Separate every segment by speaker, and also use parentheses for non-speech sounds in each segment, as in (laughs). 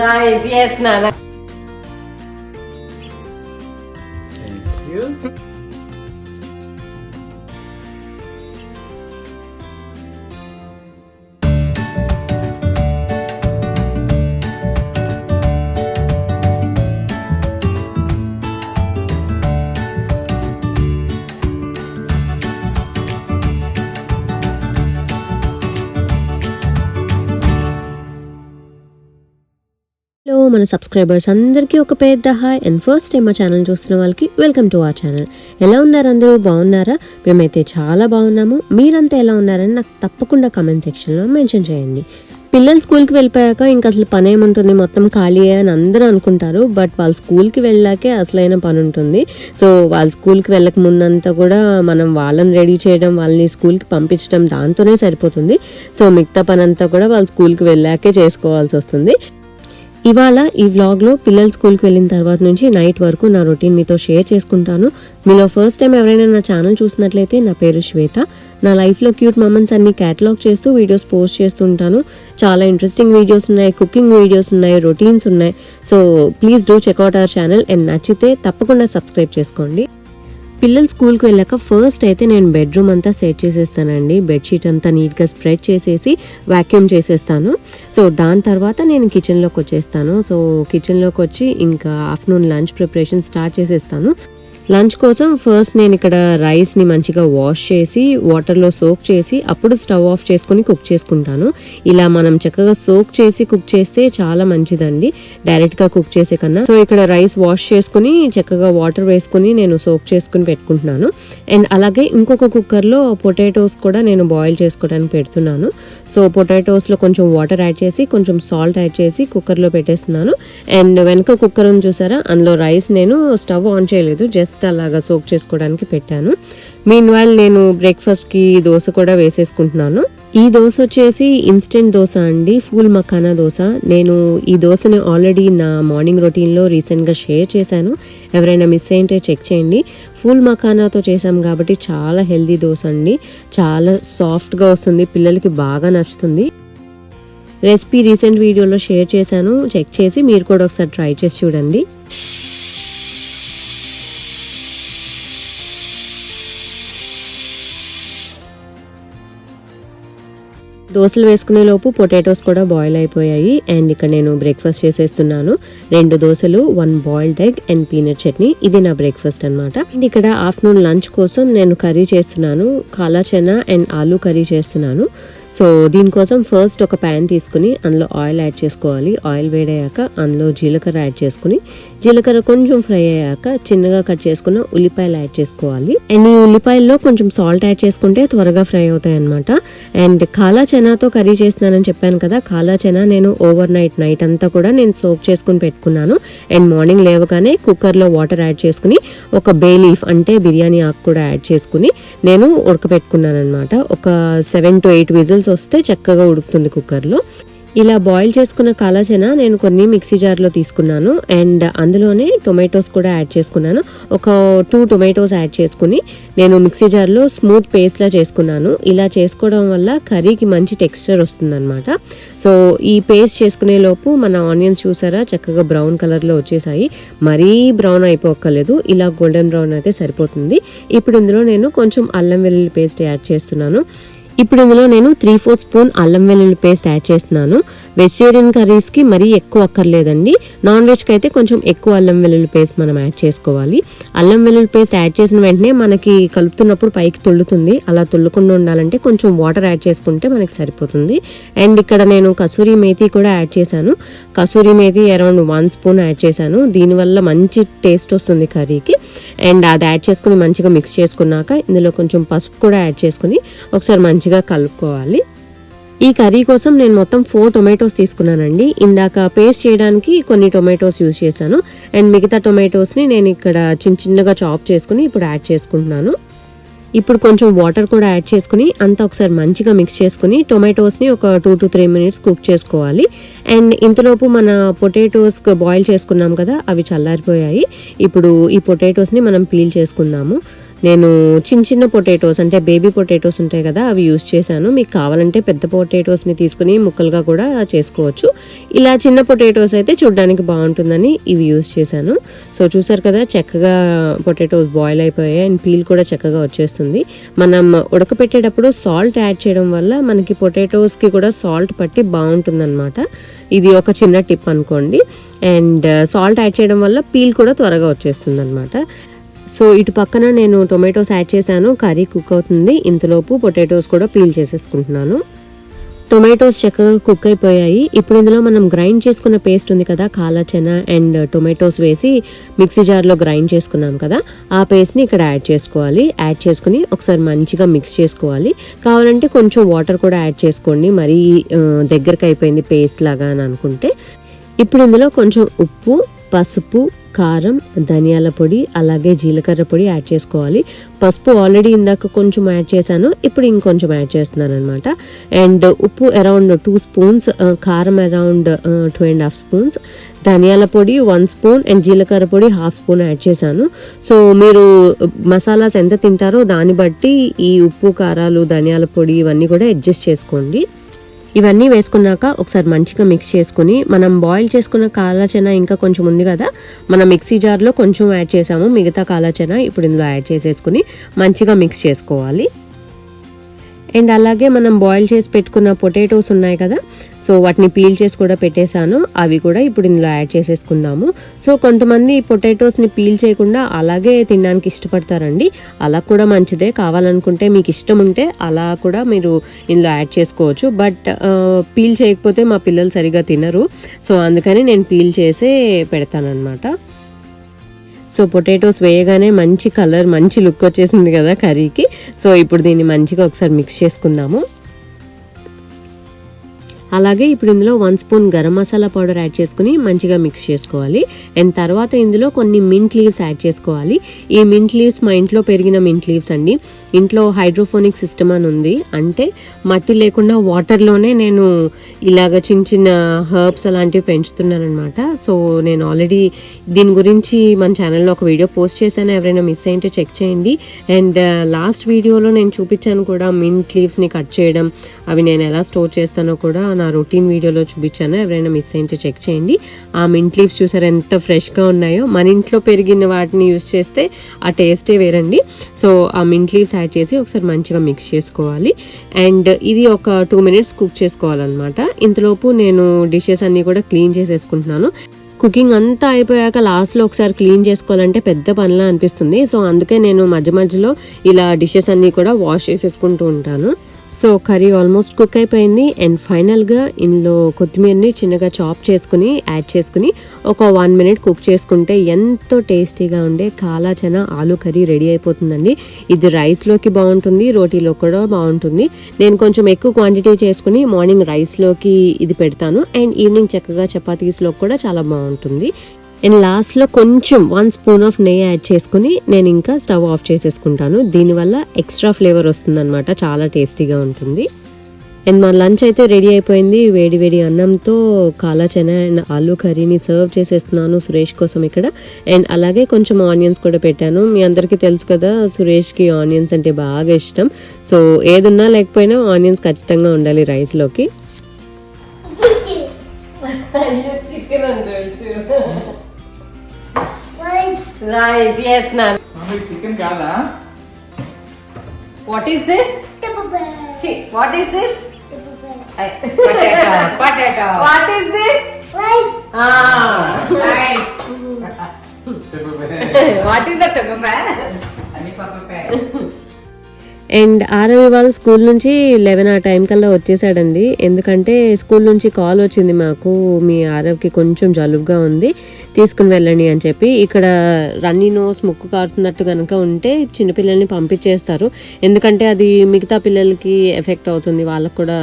Speaker 1: Right, yes, Nana.
Speaker 2: మన subscribers అందరికీ ఒక పెద్ద హాయ్ అండ్ ఫస్ట్ టైం మా ఛానల్ చూస్తున్న వాళ్ళకి వెల్కమ్ టు ఆ ఛానల్ ఎలా ఉన్నారు అందరూ? బాగున్నారా? మేమైతే చాలా బాగున్నాము. మీరంతా ఎలా ఉన్నారని నాకు తప్పకుండా కమెంట్ సెక్షన్లో మెన్షన్ చేయండి. పిల్లలు స్కూల్కి వెళ్ళిపోయాక ఇంకా అసలు పని ఏముంటుంది? మొత్తం ఖాళీయే అని అందరూ అనుకుంటారు. బట్ వాళ్ళు స్కూల్కి వెళ్ళాకే అసలైన పని ఉంటుంది. సో వాళ్ళు స్కూల్కి వెళ్ళక ముందంతా కూడా మనం వాళ్ళని రెడీ చేయడం వాళ్ళని స్కూల్కి పంపించడం దాంతోనే సరిపోతుంది. సో మిగతా పని అంతా కూడా వాళ్ళు స్కూల్కి వెళ్ళాకే చేసుకోవాల్సి వస్తుంది. ఇవాళ ఈ వ్లాగ్లో పిల్లలు స్కూల్కి వెళ్ళిన తర్వాత నుంచి నైట్ వరకు నా రొటీన్ మీతో షేర్ చేసుకుంటాను. మీలో ఫస్ట్ టైం ఎవరైనా నా ఛానల్ చూసినట్లయితే నా పేరు శ్వేత. నా లైఫ్లో క్యూట్ మూమెంట్స్ అన్ని క్యాటలాగ్ చేస్తూ వీడియోస్ పోస్ట్ చేస్తుంటాను చాలా ఇంట్రెస్టింగ్ వీడియోస్ ఉన్నాయి కుకింగ్ వీడియోస్ ఉన్నాయి రొటీన్స్ ఉన్నాయి. So please do check out our channel and నచ్చితే తప్పకుండా సబ్స్క్రైబ్ చేసుకోండి. పిల్లలు స్కూల్కి వెళ్ళాక ఫస్ట్ అయితే నేను బెడ్రూమ్ అంతా సెట్ చేసేస్తానండి. బెడ్షీట్ అంతా నీట్గా స్ప్రెడ్ చేసేసి వాక్యూమ్ చేసేస్తాను. సో దాని తర్వాత నేను కిచెన్లోకి వచ్చేస్తాను. సో కిచెన్లోకి వచ్చి ఇంకా ఆఫ్టర్నూన్ లంచ్ ప్రిపరేషన్ స్టార్ట్ చేసేస్తాను. లంచ్ కోసం ఫస్ట్ నేను ఇక్కడ రైస్ని మంచిగా వాష్ చేసి వాటర్లో సోక్ చేసి అప్పుడు స్టవ్ ఆఫ్ చేసుకుని కుక్ చేసుకుంటాను. ఇలా మనం చక్కగా సోక్ చేసి కుక్ చేస్తే చాలా మంచిదండి. డైరెక్ట్గా కుక్ చేసే కన్నా. సో ఇక్కడ రైస్ వాష్ చేసుకుని చక్కగా వాటర్ వేసుకుని నేను సోక్ చేసుకుని పెట్టుకుంటున్నాను. అండ్ అలాగే ఇంకొక కుక్కర్లో పొటాటోస్ కూడా నేను బాయిల్ చేసుకోవడానికి పెడుతున్నాను. సో పొటాటోస్లో కొంచెం వాటర్ యాడ్ చేసి కొంచెం సాల్ట్ యాడ్ చేసి కుక్కర్లో పెట్టేస్తున్నాను. అండ్ వెనక కుక్కర్ ఉంది చూసారా? అందులో రైస్ నేను స్టవ్ ఆన్ చేయలేదు. జస్ట్ అలాగా సోక్ చేసుకోవడానికి పెట్టాను. మీన్ వైల్ నేను బ్రేక్ఫాస్ట్కి దోశ కూడా వేసేసుకుంటున్నాను. ఈ దోశ వచ్చేసి ఇన్స్టెంట్ దోశ అండి ఫూల్ మఖానా దోశ. నేను ఈ దోశని ఆల్రెడీ నా మార్నింగ్ రొటీన్లో రీసెంట్గా షేర్ చేశాను. ఎవరైనా మిస్ అయింటే చెక్ చేయండి. ఫుల్ మఖానాతో చేసాం కాబట్టి చాలా హెల్దీ దోశ అండి. చాలా సాఫ్ట్గా వస్తుంది పిల్లలకి బాగా నచ్చుతుంది. రెసిపీ రీసెంట్ వీడియోలో షేర్ చేశాను. చెక్ చేసి మీరు కూడా ఒకసారి ట్రై చేసి చూడండి. దోశలు వేసుకునే లోపు పొటాటోస్ కూడా బాయిల్ అయిపోయాయి. అండ్ ఇక్కడ నేను బ్రేక్ఫాస్ట్ చేసేస్తున్నాను. రెండు దోశలు one boiled egg and peanut chutney. ఇది నా బ్రేక్ఫాస్ట్ అనమాట అండ్ ఇక్కడ ఆఫ్టర్నూన్ లంచ్ కోసం నేను కర్రీ చేస్తున్నాను. కాలా చెనా అండ్ ఆలూ కర్రీ చేస్తున్నాను. సో దీనికోసం ఫస్ట్ ఒక ప్యాన్ తీసుకుని అందులో ఆయిల్ యాడ్ చేసుకోవాలి. ఆయిల్ వేడయ్యాక అందులో జీలకర్ర యాడ్ చేసుకుని జీలకర్ర కొంచెం ఫ్రై అయ్యాక చిన్నగా కట్ చేసుకున్న ఉల్లిపాయలు యాడ్ చేసుకోవాలి. అండ్ ఈ ఉల్లిపాయల్లో కొంచెం సాల్ట్ యాడ్ చేసుకుంటే త్వరగా ఫ్రై అవుతాయి అనమాట అండ్ కాలా చెనాతో కర్రీ చేస్తున్నానని చెప్పాను కదా కాలా నేను ఓవర్ నైట్ నైట్ అంతా కూడా నేను సోక్ చేసుకుని పెట్టుకున్నాను. అండ్ మార్నింగ్ లేవగానే కుక్కర్లో వాటర్ యాడ్ చేసుకుని ఒక బే లీఫ్ అంటే బిర్యానీ ఆకు కూడా యాడ్ చేసుకుని నేను ఉడకపెట్టుకున్నాను అనమాట ఒక సెవెన్ టు ఎయిట్ విజిల్స్ వస్తే చక్కగా ఉడుకుతుంది కుక్కర్లో. ఇలా బాయిల్ చేసుకున్న కాలాచన నేను కొన్ని మిక్సీ జార్లో తీసుకున్నాను. అండ్ అందులోనే టొమాటోస్ కూడా యాడ్ చేసుకున్నాను. ఒక టూ టొమాటోస్ యాడ్ చేసుకుని నేను మిక్సీ జార్లో స్మూత్ పేస్ట్లా చేసుకున్నాను. ఇలా చేసుకోవడం వల్ల కర్రీకి మంచి టెక్స్చర్ వస్తుందన్నమాట. సో ఈ పేస్ట్ చేసుకునే లోపు మన ఆనియన్స్ చూసారా? చక్కగా బ్రౌన్ కలర్లో వచ్చేసాయి. మరీ బ్రౌన్ అయిపోక్కర్లేదు. ఇలా గోల్డెన్ బ్రౌన్ అయితే సరిపోతుంది. ఇప్పుడు ఇందులో నేను కొంచెం అల్లం వెల్లుల్లి పేస్ట్ యాడ్ చేస్తున్నాను. ఇప్పుడు ఇందులో నేను త్రీ ఫోర్త్ స్పూన్ అల్లం వెల్లుల్లి పేస్ట్ యాడ్ చేస్తున్నాను. వెజిటేరియన్ కర్రీస్కి మరీ ఎక్కువ అక్కర్లేదండి. నాన్ వెజ్కి అయితే కొంచెం ఎక్కువ అల్లం వెల్లుల్లి పేస్ట్ మనం యాడ్ చేసుకోవాలి. అల్లం వెల్లుల్లి పేస్ట్ యాడ్ చేసిన వెంటనే మనకి కలుపుతున్నప్పుడు పైకి తుల్లుతుంది అలా తుళ్ళకుండా ఉండాలంటే కొంచెం వాటర్ యాడ్ చేసుకుంటే మనకి సరిపోతుంది. అండ్ ఇక్కడ నేను కసూరి మేతి కూడా యాడ్ చేశాను. Kasuri methi around one spoon add చేశాను. దీనివల్ల మంచి టేస్ట్ వస్తుంది కర్రీకి. అండ్ అది యాడ్ చేసుకుని మంచిగా మిక్స్ చేసుకున్నాక ఇందులో కొంచెం పసుపు కూడా యాడ్ చేసుకుని ఒకసారి మంచిగా కలుపుకోవాలి. ఈ కర్రీ కోసం నేను మొత్తం ఫోర్ టొమాటోస్ తీసుకున్నానండి. ఇందాక పేస్ట్ చేయడానికి కొన్ని టొమాటోస్ యూజ్ చేశాను. అండ్ మిగతా టొమాటోస్ని నేను ఇక్కడ చిన్న చిన్నగా చాప్ చేసుకుని ఇప్పుడు యాడ్ చేసుకుంటున్నాను. ఇప్పుడు కొంచెం వాటర్ కూడా యాడ్ చేసుకుని అంతా ఒకసారి మంచిగా మిక్స్ చేసుకుని టొమాటోస్ని ఒక two to three minutes cook చేసుకోవాలి. అండ్ ఇంతలోపు మన పొటాటోస్ బాయిల్ చేసుకున్నాం కదా అవి చల్లారిపోయాయి. ఇప్పుడు ఈ పొటాటోస్ని మనం పీల్ చేసుకుందాము. నేను చిన్న చిన్న పొటాటోస్ అంటే బేబీ పొటాటోస్ ఉంటాయి కదా అవి యూస్ చేశాను. మీకు కావాలంటే పెద్ద పొటాటోస్ని తీసుకుని ముక్కలుగా కూడా చేసుకోవచ్చు. ఇలా చిన్న పొటాటోస్ అయితే చూడడానికి బాగుంటుందని ఇవి యూస్ చేశాను. సో చూసారు కదా చక్కగా పొటాటోస్ బాయిల్ అయిపోయాయి అండ్ పీల్ కూడా చక్కగా వచ్చేస్తుంది. మనం ఉడకపెట్టేటప్పుడు సాల్ట్ యాడ్ చేయడం వల్ల మనకి పొటాటోస్కి కూడా సాల్ట్ పట్టి బాగుంటుందన్నమాట. ఇది ఒక చిన్న టిప్ అనుకోండి. అండ్ సాల్ట్ యాడ్ చేయడం వల్ల పీల్ కూడా త్వరగా వచ్చేస్తుంది అనమాట సో ఇటు పక్కన నేను టొమాటోస్ యాడ్ చేశాను. కర్రీ కుక్ అవుతుంది. ఇంతలోపు పొటాటోస్ కూడా పీల్ చేసేసుకుంటున్నాను. టొమాటోస్ చక్కగా కుక్ అయిపోయాయి. ఇప్పుడు ఇందులో మనం గ్రైండ్ చేసుకున్న పేస్ట్ ఉంది కదా కాలచెన అండ్ టొమాటోస్ వేసి మిక్సీ జార్లో గ్రైండ్ చేసుకున్నాం కదా ఆ పేస్ట్ని ఇక్కడ యాడ్ చేసుకోవాలి. యాడ్ చేసుకుని ఒకసారి మంచిగా మిక్స్ చేసుకోవాలి. కావాలంటే కొంచెం వాటర్ కూడా యాడ్ చేసుకోండి. మరీ దగ్గరకు అయిపోయింది పేస్ట్ లాగా అని అనుకుంటే. ఇప్పుడు ఇందులో కొంచెం ఉప్పు పసుపు కారం ధనియాల పొడి అలాగే జీలకర్ర పొడి యాడ్ చేసుకోవాలి. పసుపు ఆల్రెడీ ఇందాక కొంచెం యాడ్ చేశాను ఇప్పుడు ఇంకొంచెం యాడ్ చేస్తున్నాను అనమాట అండ్ ఉప్పు అరౌండ్ టూ స్పూన్స్ కారం around two and half spoons ధనియాల పొడి వన్ స్పూన్ అండ్ జీలకర్ర పొడి హాఫ్ స్పూన్ యాడ్ చేశాను. సో మీరు మసాలాస్ ఎంత తింటారో దాన్ని బట్టి ఈ ఉప్పు కారాలు ధనియాల పొడి ఇవన్నీ కూడా అడ్జస్ట్ చేసుకోండి. ఇవన్నీ వేసుకున్నాక ఒకసారి మంచిగా మిక్స్ చేసుకుని మనం బాయిల్ చేసుకున్న కాలాచెన ఇంకా కొంచెం ఉంది కదా మనం మిక్సీ జార్లో కొంచెం యాడ్ చేసాము. మిగతా కాలాచెన ఇప్పుడు ఇందులో యాడ్ చేసేసుకుని మంచిగా మిక్స్ చేసుకోవాలి. అండ్ అలాగే మనం బాయిల్ చేసి పెట్టుకున్న పొటాటోస్ ఉన్నాయి కదా సో వాటిని పీల్ చేసి కూడా పెట్టేశాను. అవి కూడా ఇప్పుడు ఇందులో యాడ్ చేసేసుకుందాము. సో కొంతమంది పొటాటోస్ని పీల్ చేయకుండా అలాగే తినడానికి ఇష్టపడతారండి. అలా కూడా మంచిదే. కావాలనుకుంటే మీకు ఇష్టం ఉంటే అలా కూడా మీరు ఇందులో యాడ్ చేసుకోవచ్చు. బట్ పీల్ చేయకపోతే మా పిల్లలు సరిగా తినరు. సో అందుకని నేను పీల్ చేసే పెడతానమాట సో పొటాటోస్ వేయగానే మంచి కలర్ మంచి లుక్ వచ్చేసింది కదా కర్రీకి. సో ఇప్పుడు దీన్ని మంచిగా ఒకసారి మిక్స్ చేసుకుందాము. అలాగే ఇప్పుడు ఇందులో one spoon garam masala powder add చేసుకుని మంచిగా మిక్స్ చేసుకోవాలి. అండ్ తర్వాత ఇందులో కొన్ని మింట్ లీవ్స్ యాడ్ చేసుకోవాలి. ఈ మింట్ లీవ్స్ మా ఇంట్లో పెరిగిన మింట్ లీవ్స్ అండి. ఇంట్లో హైడ్రోఫోనిక్ సిస్టమ్ అని ఉంది. అంటే మట్టి లేకుండా వాటర్లోనే నేను ఇలాగ చిన్న చిన్న హర్బ్స్ అలాంటివి పెంచుతున్నాను అనమాట సో నేను ఆల్రెడీ దీని గురించి మన ఛానల్లో ఒక వీడియో పోస్ట్ చేశాను. ఎవరైనా మిస్ అయింటే చెక్ చేయండి. అండ్ లాస్ట్ వీడియోలో నేను చూపించాను కూడా మింట్ లీవ్స్ని కట్ చేయడం. అవి నేను ఎలా స్టోర్ చేస్తానో కూడా నా రొటీన్ వీడియోలో చూపించాను. ఎవరైనా మిస్ అయితే చెక్ చేయండి. ఆ మింట్ లీవ్స్ చూసారు ఎంత ఫ్రెష్గా ఉన్నాయో? మన ఇంట్లో పెరిగిన వాటిని యూస్ చేస్తే ఆ టేస్టే వేరండి. సో ఆ మింట్ లీవ్స్ యాడ్ చేసి ఒకసారి మంచిగా మిక్స్ చేసుకోవాలి. అండ్ ఇది ఒక టూ మినిట్స్ కుక్ చేసుకోవాలన్నమాట. ఇంతలోపు నేను డిషెస్ అన్నీ కూడా క్లీన్ చేసేసుకుంటున్నాను. కుకింగ్ అంతా అయిపోయాక లాస్ట్లో ఒకసారి క్లీన్ చేసుకోవాలంటే పెద్ద పనిలా అనిపిస్తుంది. సో అందుకే నేను మధ్య మధ్యలో ఇలా డిషెస్ అన్నీ కూడా వాష్ చేసేసుకుంటూ ఉంటాను. సో కర్రీ ఆల్మోస్ట్ కుక్ అయిపోయింది అండ్ ఫైనల్గా ఇందులో కొత్తిమీరని చిన్నగా చాప్ చేసుకుని యాడ్ చేసుకుని ఒక వన్ మినిట్ కుక్ చేసుకుంటే ఎంతో టేస్టీగా ఉండే కాలా చనా ఆలు కర్రీ రెడీ అయిపోతుందండి. ఇది రైస్లోకి బాగుంటుంది రోటీలో కూడా బాగుంటుంది. నేను కొంచెం ఎక్కువ క్వాంటిటీ చేసుకుని మార్నింగ్ రైస్లోకి ఇది పెడతాను అండ్ ఈవినింగ్ చక్కగా చపాతీస్లో కూడా చాలా బాగుంటుంది. అండ్ లాస్ట్లో కొంచెం వన్ స్పూన్ ఆఫ్ నెయ్యి యాడ్ చేసుకుని నేను ఇంకా స్టవ్ ఆఫ్ చేసేసుకుంటాను. దీనివల్ల ఎక్స్ట్రా ఫ్లేవర్ వస్తుందన్నమాట. చాలా టేస్టీగా ఉంటుంది. అండ్ మా లంచ్ అయితే రెడీ అయిపోయింది. వేడి వేడి అన్నంతో కాలాచెన అండ్ ఆలూ కర్రీని సర్వ్ చేసేస్తున్నాను సురేష్ కోసం ఇక్కడ. అండ్ అలాగే కొంచెం ఆనియన్స్ కూడా పెట్టాను. మీ అందరికీ తెలుసు కదా సురేష్కి ఆనియన్స్ అంటే బాగా ఇష్టం. సో ఏదున్నా లేకపోయినా ఆనియన్స్ ఖచ్చితంగా ఉండాలి రైస్లోకి. (laughs) Rice, yes, ma'am.
Speaker 3: Mommy, chicken gala.
Speaker 1: What is this? She, what is this? (laughs) Potato, potato. What is this? Rice. Ah. Rice. (laughs) Pepper what is the tupperware? Ani papa pay. (laughs)
Speaker 2: And ఆరవి వాళ్ళు school నుంచి eleven ఆ time కల్లా వచ్చేసాడండి. ఎందుకంటే school నుంచి call వచ్చింది మాకు మీ ఆరవ్కి కొంచెం జలుబుగా ఉంది తీసుకుని వెళ్ళండి అని చెప్పి. ఇక్కడ రన్నీ నోస్ ముక్కు కారుతున్నట్టు కనుక ఉంటే చిన్నపిల్లల్ని పంపించేస్తారు. ఎందుకంటే అది మిగతా పిల్లలకి ఎఫెక్ట్ అవుతుంది వాళ్ళకు కూడా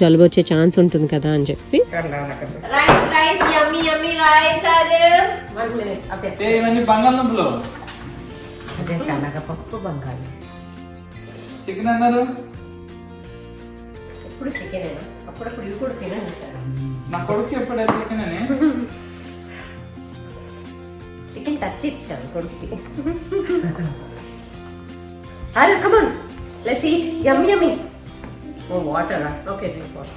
Speaker 2: జలుబు వచ్చే ఛాన్స్ ఉంటుంది కదా అని చెప్పి.
Speaker 3: బంగాళదుంపలు? చికెన్ అన్నారు
Speaker 1: ఎప్పుడు చికెన్ అప్పుడప్పుడు ఇవి కూడా తినండి సార్
Speaker 3: నా కొడుకు చెప్పాడు చికెన్ అని
Speaker 1: చికెన్ టచ్ ఇచ్చాను కొడుక్కి on. Let's eat. Yum, yummy. Oh, water. ah. Okay, drink water.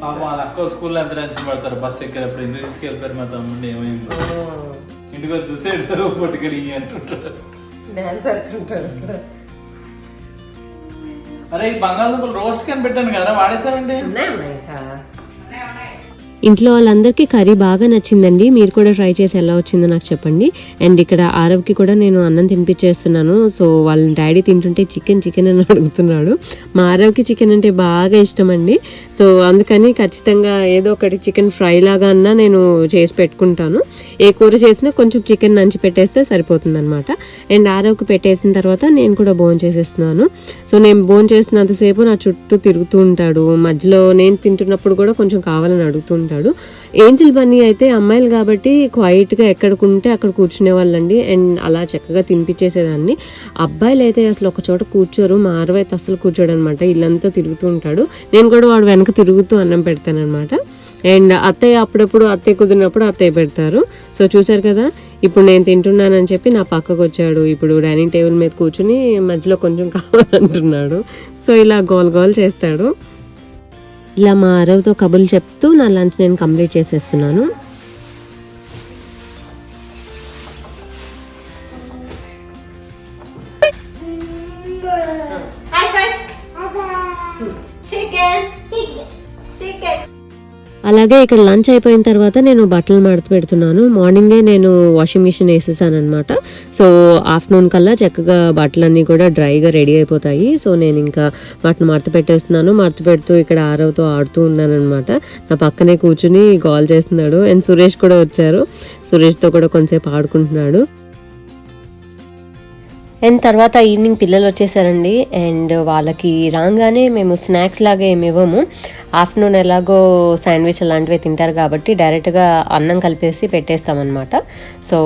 Speaker 3: పాప వాళ్ళ అక్క స్కూల్లో ఎంత టెన్షన్ పడతారు బస్ ఎక్కేటప్పుడు ఎందుకు తీసుకెళ్ళిపోయారు మా తమ్ముడిని ఏమైంది ఇంటికి వచ్చి చూస్తే పొట్టుకడి అరే ఈ బంగాళదుంపలు రోస్ట్ కని పెట్టాను కదా వాడేసారండి
Speaker 2: ఇంట్లో వాళ్ళందరికీ కర్రీ బాగా నచ్చిందండి. మీరు కూడా ట్రై చేసి ఎలా వచ్చిందో నాకు చెప్పండి. అండ్ ఇక్కడ ఆరవ్కి కూడా నేను అన్నం తినిపించేస్తున్నాను. సో వాళ్ళ డాడీ తింటుంటే చికెన్ చికెన్ అని అడుగుతున్నాడు. మా ఆరవ్కి చికెన్ అంటే బాగా ఇష్టం అండి సో అందుకని ఖచ్చితంగా ఏదో ఒకటి చికెన్ ఫ్రై లాగా అన్నా నేను చేసి పెట్టుకుంటాను. ఏ కూర చేసినా కొంచెం చికెన్ నంచి పెట్టేస్తే సరిపోతుంది అనమాట అండ్ ఆరోకి పెట్టేసిన తర్వాత నేను కూడా బోన్ చేసేస్తున్నాను. సో నేను బోన్ చేసినంతసేపు నా చుట్టూ తిరుగుతూ ఉంటాడు. మధ్యలో నేను తింటున్నప్పుడు కూడా కొంచెం కావాలని అడుగుతూ ఉంటాడు. ఏంజిల్ బన్నీ అయితే అమ్మాయిలు కాబట్టి క్వైట్గా ఎక్కడికుంటే అక్కడ కూర్చునే వాళ్ళండి. అండ్ అలా చక్కగా తినిపించేసేదాన్ని. అబ్బాయిలు అయితే అసలు ఒక చోట కూర్చోరు. మా అరవై అసలు కూర్చోడు అనమాట ఇల్లంతా తిరుగుతూ ఉంటాడు. నేను కూడా వాడు వెనక తిరుగుతూ అన్నం పెడతానమాట అండ్ అత్తయ్య అప్పుడప్పుడు అత్తయ్య కుదిరినప్పుడు అత్తయ్య పెడతారు. సో చూసారు కదా ఇప్పుడు నేను తింటున్నానని చెప్పి నా పక్కకు వచ్చాడు. ఇప్పుడు డైనింగ్ టేబుల్ మీద కూర్చుని మధ్యలో కొంచెం కావాలంటున్నాడు. సో ఇలా గోల్ గోల్ చేస్తాడు. ఇలా మా అరవతో కబుర్లు చెప్తూ నా లంచ్ నేను కంప్లీట్ చేసేస్తున్నాను. అలాగే ఇక్కడ లంచ్ అయిపోయిన తర్వాత నేను బట్టలు మడత పెడుతున్నాను. మార్నింగే నేను వాషింగ్ మిషన్ వేసేసాను అనమాట సో ఆఫ్టర్నూన్ కల్లా చక్కగా బట్టలన్నీ కూడా డ్రైగా రెడీ అయిపోతాయి. సో నేను ఇంకా వాటిని మడత పెట్టేస్తున్నాను. మడత పెడుతూ ఇక్కడ ఆరవతో ఆడుతూ ఉన్నాను అనమాట నా పక్కనే కూర్చుని కాల్ చేస్తున్నాడు. అండ్ సురేష్ కూడా వచ్చారు. సురేష్తో కూడా కొంచెంసేపు ఆడుకుంటున్నాడు. అండ్ తర్వాత ఈవినింగ్ పిల్లలు వచ్చేసారండి. అండ్ వాళ్ళకి రాగానే మేము స్నాక్స్ లాగా ఏమి ఇవ్వము. ఆఫ్టర్నూన్ ఎలాగో శాండ్విచ్ అలాంటివి తింటారు కాబట్టి డైరెక్ట్గా అన్నం కలిపేసి పెట్టేస్తామన్నమాట. సో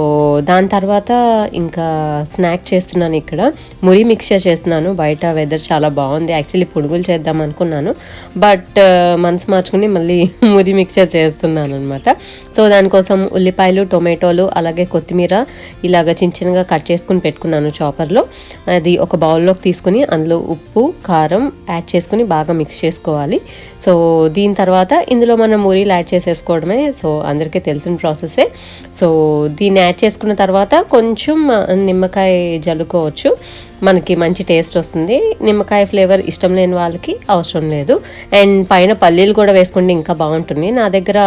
Speaker 2: దాని తర్వాత ఇంకా స్నాక్ చేస్తున్నాను ఇక్కడ. మురి మిక్చర్ చేస్తున్నాను. బయట వెదర్ చాలా బాగుంది. యాక్చువల్లీ పొడుగులు చేద్దాం అనుకున్నాను. బట్ మనసు మార్చుకుని మళ్ళీ (laughs) మురి మిక్చర్ చేస్తున్నాను అనమాట సో దానికోసం ఉల్లిపాయలు టొమాటోలు అలాగే కొత్తిమీర ఇలాగ చిన్న చిన్నగా కట్ చేసుకుని పెట్టుకున్నాను చాపర్లో. అది ఒక బౌల్లోకి తీసుకుని అందులో ఉప్పు కారం యాడ్ చేసుకుని బాగా మిక్స్ చేసుకోవాలి. సో సో దీని తర్వాత ఇందులో మనం మూరీలు యాడ్ చేసేసుకోవడమే. సో అందరికీ తెలిసిన ప్రాసెసే సో దీన్ని యాడ్ చేసుకున్న తర్వాత కొంచెం నిమ్మకాయ జల్లుకోవచ్చు. మనకి మంచి టేస్ట్ వస్తుంది. నిమ్మకాయ ఫ్లేవర్ ఇష్టం లేని వాళ్ళకి అవసరం లేదు. అండ్ పైన పల్లీలు కూడా వేసుకుంటే ఇంకా బాగుంటుంది. నా దగ్గర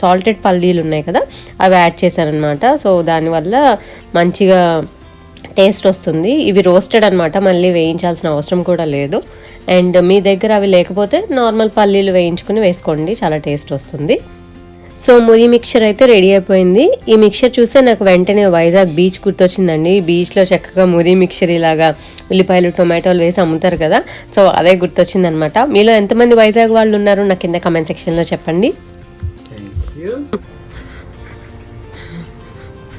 Speaker 2: సాల్టెడ్ పల్లీలు ఉన్నాయి కదా అవి యాడ్ చేశాను అనమాట సో దానివల్ల మంచిగా టేస్ట్ వస్తుంది. ఇవి రోస్టెడ్ అనమాట మళ్ళీ వేయించాల్సిన అవసరం కూడా లేదు. అండ్ మీ దగ్గర అవి లేకపోతే నార్మల్ పల్లీలు వేయించుకుని వేసుకోండి. చాలా టేస్ట్ వస్తుంది. సో మురి మిక్చర్ అయితే రెడీ అయిపోయింది. ఈ మిక్చర్ చూస్తే నాకు వెంటనే వైజాగ్ బీచ్ గుర్తొచ్చిందండి. ఈ బీచ్లో చక్కగా మురి మిక్చర్ ఇలాగా ఉల్లిపాయలు టొమాటోలు వేసి అమ్ముతారు కదా. సో అదే గుర్తొచ్చింది అనమాట మీలో ఎంతమంది వైజాగ్ వాళ్ళు ఉన్నారు? నా కింద కమెంట్ సెక్షన్లో చెప్పండి.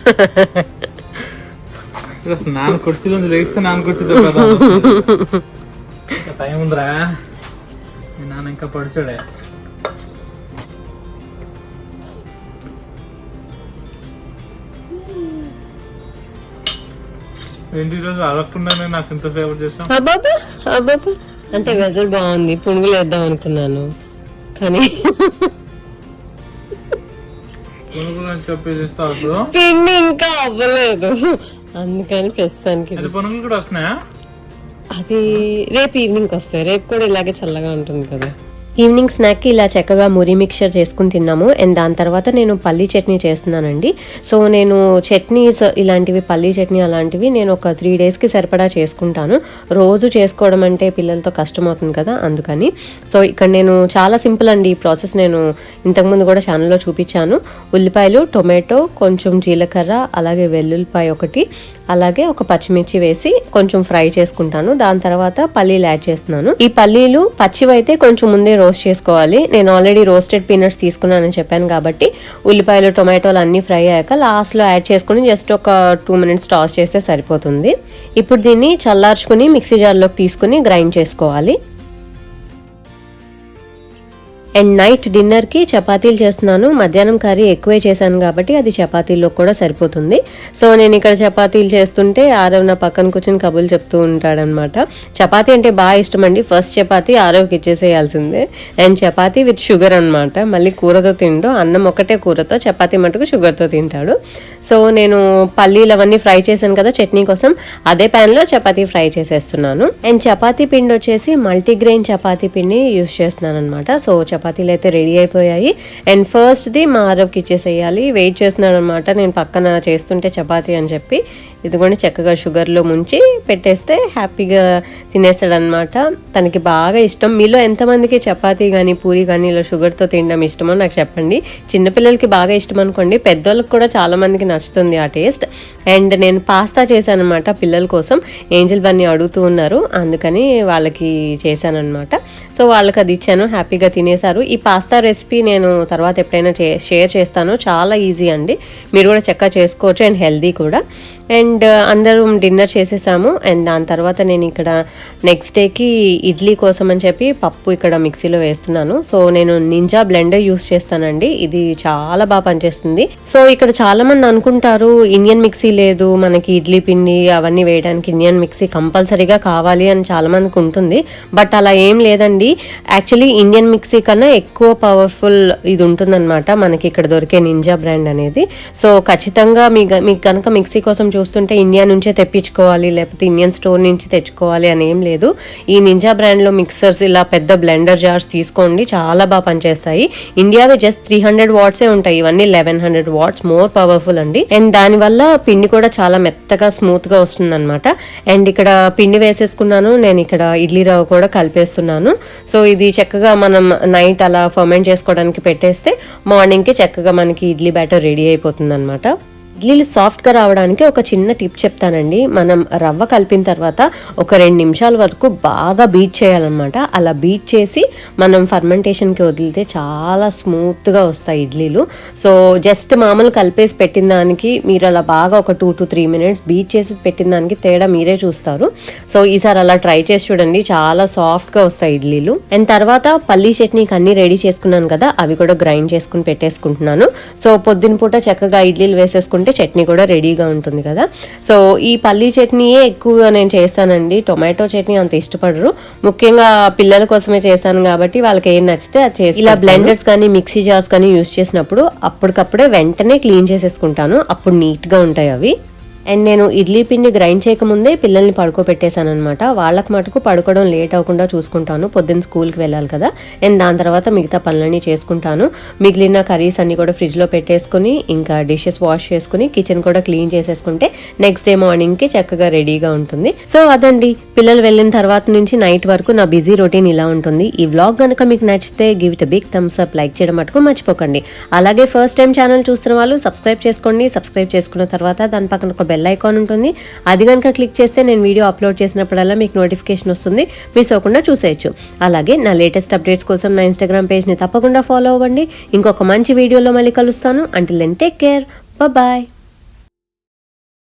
Speaker 2: (laughs)
Speaker 3: ఇక్కడ నాన్న కుర్చీలో లేస్తే నాన్న కుర్చీతో కదా టైం ఉందిరా. నాన్న ఇంకా పడిచాడే. ఏంటి అడగకుండానే నాకు ఇంత ఫేవర్ చేసాం
Speaker 2: అబ్బాబా అబ్బాబా అంటే వెదర్ బాగుంది పునుగులు వేద్దాం అనుకున్నాను. కానీ
Speaker 3: పునుగులు అని చెప్పి చేస్తావు ఇప్పుడు?
Speaker 2: పిండి ఇంకా అవ్వలేదు. అందుకని ప్రస్తుతానికి
Speaker 3: అది కూడా వస్తున్నాయా?
Speaker 2: అది రేపు ఈవినింగ్ వస్తాయి. రేపు కూడా ఇలాగే చల్లగా ఉంటుంది కదా. ఈవినింగ్ స్నాక్కి ఇలా చక్కగా మురి మిక్చర్ చేసుకుని తిన్నాము. అండ్ దాని తర్వాత నేను పల్లీ చట్నీ చేస్తున్నానండి. సో నేను చట్నీస్ ఇలాంటివి పల్లీ చట్నీ అలాంటివి నేను ఒక త్రీ డేస్కి సరిపడా చేసుకుంటాను. రోజు చేసుకోవడం అంటే పిల్లలతో కష్టం అవుతుంది కదా అందుకని. సో ఇక్కడ నేను చాలా సింపుల్ అండి ఈ ప్రాసెస్. నేను ఇంతకుముందు కూడా ఛానల్లో చూపించాను. ఉల్లిపాయలు టొమాటో కొంచెం జీలకర్ర అలాగే వెల్లుల్లిపాయ ఒకటి అలాగే ఒక పచ్చిమిర్చి వేసి కొంచెం ఫ్రై చేసుకుంటాను. దాని తర్వాత పల్లీలు యాడ్ చేస్తున్నాను. ఈ పల్లీలు పచ్చివైతే కొంచెం ముందే రోస్ట్ చేసుకోవాలి. నేను ఆల్రెడీ రోస్టెడ్ పీనట్స్ తీసుకున్నానని చెప్పాను కాబట్టి ఉల్లిపాయలు టొమాటోలు అన్నీ ఫ్రై అయ్యాక లాస్ట్లో యాడ్ చేసుకుని జస్ట్ ఒక టూ మినిట్స్ టాస్ చేస్తే సరిపోతుంది. ఇప్పుడు దీన్ని చల్లార్చుకుని మిక్సీ జార్లోకి తీసుకుని గ్రైండ్ చేసుకోవాలి. అండ్ నైట్ డిన్నర్కి చపాతీలు చేస్తున్నాను. మధ్యాహ్నం కర్రీ ఎక్కువే చేశాను కాబట్టి అది చపాతీల్లో కూడా సరిపోతుంది. సో నేను ఇక్కడ చపాతీలు చేస్తుంటే ఆరవ్ నా పక్కన కూర్చొని కబుర్లు చెప్తూ ఉంటాడనమాట చపాతీ అంటే బాగా ఇష్టం అండి ఫస్ట్ చపాతీ ఆరవ్కి ఇచ్చేసేయాల్సిందే. అండ్ చపాతీ విత్ షుగర్ అన్నమాట. మళ్ళీ కూరతో తింటూ అన్నం ఒకటే కూరతో చపాతీ మటుకు షుగర్తో తింటాడు. సో నేను పల్లీలు అవన్నీ ఫ్రై చేశాను కదా చట్నీ కోసం. అదే ప్యాన్లో చపాతీ ఫ్రై చేసేస్తున్నాను. అండ్ చపాతీ పిండి వచ్చేసి మల్టీగ్రెయిన్ చపాతీ పిండి యూస్ చేస్తున్నాను అనమాట సో చపాతీలు అయితే రెడీ అయిపోయాయి. అండ్ ఫస్ట్ది మా ఆరవ్కి ఇచ్చేసేయాలి. వెయిట్ చేస్తున్నాడు అనమాట నేను పక్కన చేస్తుంటే చపాతీ అని చెప్పి. ఇదిగోండి చక్కగా షుగర్లో ముంచి పెట్టేస్తే హ్యాపీగా తినేస్తాడనమాట. తనకి బాగా ఇష్టం. మీలో ఎంతమందికి చపాతీ కానీ పూరి కానీ ఇలా షుగర్తో తినడం ఇష్టమో నాకు చెప్పండి. చిన్నపిల్లలకి బాగా ఇష్టం అనుకోండి. పెద్దోళ్ళకి కూడా చాలామందికి నచ్చుతుంది ఆ టేస్ట్. అండ్ నేను పాస్తా చేశాను అనమాట పిల్లల కోసం. ఏంజల్ బన్నీ అడుగుతూ ఉన్నారు. అందుకని వాళ్ళకి చేశానన్నమాట సో వాళ్ళకి అది ఇచ్చాను. హ్యాపీగా చేస్తారు. ఈ పాస్తా రెసిపీ నేను తర్వాత ఎప్పుడైనా షేర్ చేస్తాను. చాలా ఈజీ అండి. మీరు కూడా చక్కగా చేసుకోవచ్చు అండ్ హెల్దీ కూడా. అండ్ అందరం డిన్నర్ చేసేసాము. అండ్ దాని తర్వాత నేను ఇక్కడ నెక్స్ట్ డేకి ఇడ్లీ కోసం అని చెప్పి పప్పు ఇక్కడ మిక్సీలో వేస్తున్నాను. సో నేను నింజా బ్లెండర్ యూస్ చేస్తానండి. ఇది చాలా బాగా పనిచేస్తుంది. సో ఇక్కడ చాలా మంది అనుకుంటారు ఇండియన్ మిక్సీ లేదు మనకి ఇడ్లీ పిండి అవన్నీ వేయడానికి ఇండియన్ మిక్సీ కంపల్సరీగా కావాలి అని చాలా మందికి ఉంటుంది. బట్ అలా ఏం లేదండి. యాక్చువల్లీ ఇండియన్ మిక్సీ కన్నా ఎక్కువ పవర్ఫుల్ ఇది ఉంటుందన్నమాట. మనకి ఇక్కడ దొరికే నింజా బ్రాండ్ అనేది. సో ఖచ్చితంగా మీ మీకు కనుక మిక్సీ కోసం చూస్తుంటే ఇండియా నుంచే తెప్పించుకోవాలి లేకపోతే ఇండియన్ స్టోర్ నుంచి తెచ్చుకోవాలి అని ఏం లేదు. ఈ నింజా బ్రాండ్లో మిక్సర్స్ ఇలా పెద్ద బ్లెండర్ జార్స్ తీసుకోండి చాలా బాగా పనిచేస్తాయి. ఇండియావి జస్ట్ త్రీ హండ్రెడ్ వాట్సే ఉంటాయి ఇవన్నీ eleven hundred watts more powerful అండి. అండ్ దానివల్ల పిండి కూడా చాలా మెత్తగా స్మూత్గా వస్తుంది అనమాట అండ్ ఇక్కడ పిండి వేసేసుకున్నాను నేను ఇక్కడ ఇడ్లీ రవ్వ కూడా కలిపేస్తున్నాను. సో ఇది చక్కగా మనం నైట్ అలా ఫర్మెంట్ చేసుకోవడానికి పెట్టేస్తే మార్నింగ్కి చక్కగా మనకి ఇడ్లీ బ్యాటర్ రెడీ అయిపోతుంది అనమాట ఇడ్లీలు సాఫ్ట్గా రావడానికి ఒక చిన్న టిప్ చెప్తానండి. మనం రవ్వ కలిపిన తర్వాత ఒక రెండు నిమిషాల వరకు బాగా బీట్ చేయాలన్నమాట. అలా బీట్ చేసి మనం ఫర్మెంటేషన్కి వదిలితే చాలా స్మూత్గా వస్తాయి ఇడ్లీలు. సో జస్ట్ మామూలు కలిపేసి పెట్టిన దానికి మీరు అలా బాగా ఒక two to three minutes beat చేసి పెట్టిన దానికి తేడా మీరే చూస్తారు. సో ఈసారి అలా ట్రై చేసి చూడండి. చాలా సాఫ్ట్గా వస్తాయి ఇడ్లీలు. అండ్ తర్వాత పల్లీ చట్నీకి అన్నీ రెడీ చేసుకున్నాను కదా అవి కూడా గ్రైండ్ చేసుకుని పెట్టేసుకుంటున్నాను. సో పొద్దున పూట చక్కగా ఇడ్లీలు వేసేసుకుంటే చట్నీ కూడా రెడీగా ఉంటుంది కదా. సో ఈ పల్లీ చట్నీయే ఎక్కువగా నేను చేస్తానండి. టొమాటో చట్నీ అంత ఇష్టపడరు. ముఖ్యంగా పిల్లల కోసమే చేశాను కాబట్టి వాళ్ళకి ఏం నచ్చితే అది చేసి ఇలా బ్లెండర్స్ కానీ మిక్సీ జార్స్ కానీ యూస్ చేసినప్పుడు అప్పటికప్పుడే వెంటనే క్లీన్ చేసేసుకుంటాను. అప్పుడు నీట్గా ఉంటాయి అవి. అండ్ నేను ఇడ్లీ పిండి గ్రైండ్ చేయకముందే పిల్లల్ని పడుకోబెట్టేశాను అనమాట వాళ్ళకి మటుకు పడుకోవడం లేట్ అవ్వకుండా చూసుకుంటాను. పొద్దున్న స్కూల్కి వెళ్ళాలి కదా. అండ్ దాని తర్వాత మిగతా పనులన్నీ చేసుకుంటాను. మిగిలిన కర్రీస్ అన్నీ కూడా ఫ్రిడ్జ్లో పెట్టేసుకుని ఇంకా డిషెస్ వాష్ చేసుకుని కిచెన్ కూడా క్లీన్ చేసేసుకుంటే నెక్స్ట్ డే మార్నింగ్కి చక్కగా రెడీగా ఉంటుంది. సో అదండి. పిల్లలు వెళ్ళిన తర్వాత నుంచి నైట్ వరకు నా బిజీ రొటీన్ ఇలా ఉంటుంది. ఈ వ్లాగ్ కనుక మీకు నచ్చితే give it big thumbs up like చేయడం మటుకు మర్చిపోకండి. అలాగే ఫస్ట్ టైం ఛానల్ చూస్తున్న వాళ్ళు సబ్స్క్రైబ్ చేసుకోండి. సబ్స్క్రైబ్ చేసుకున్న తర్వాత దాని పక్కన ఒక బెల్ ఐకాన్ ఉంటుంది. అది కనుక క్లిక్ చేస్తే నేను వీడియో అప్లోడ్ చేసినప్పుడల్లా మీకు నోటిఫికేషన్ వస్తుంది. మిస్ అవ్వకుండా చూసేయచ్చు. అలాగే నా లేటెస్ట్ అప్డేట్స్ కోసం నా ఇన్స్టాగ్రామ్ పేజ్ని తప్పకుండా ఫాలో అవ్వండి. ఇంకొక మంచి వీడియోలో మళ్ళీ కలుస్తాను. Until then take care bye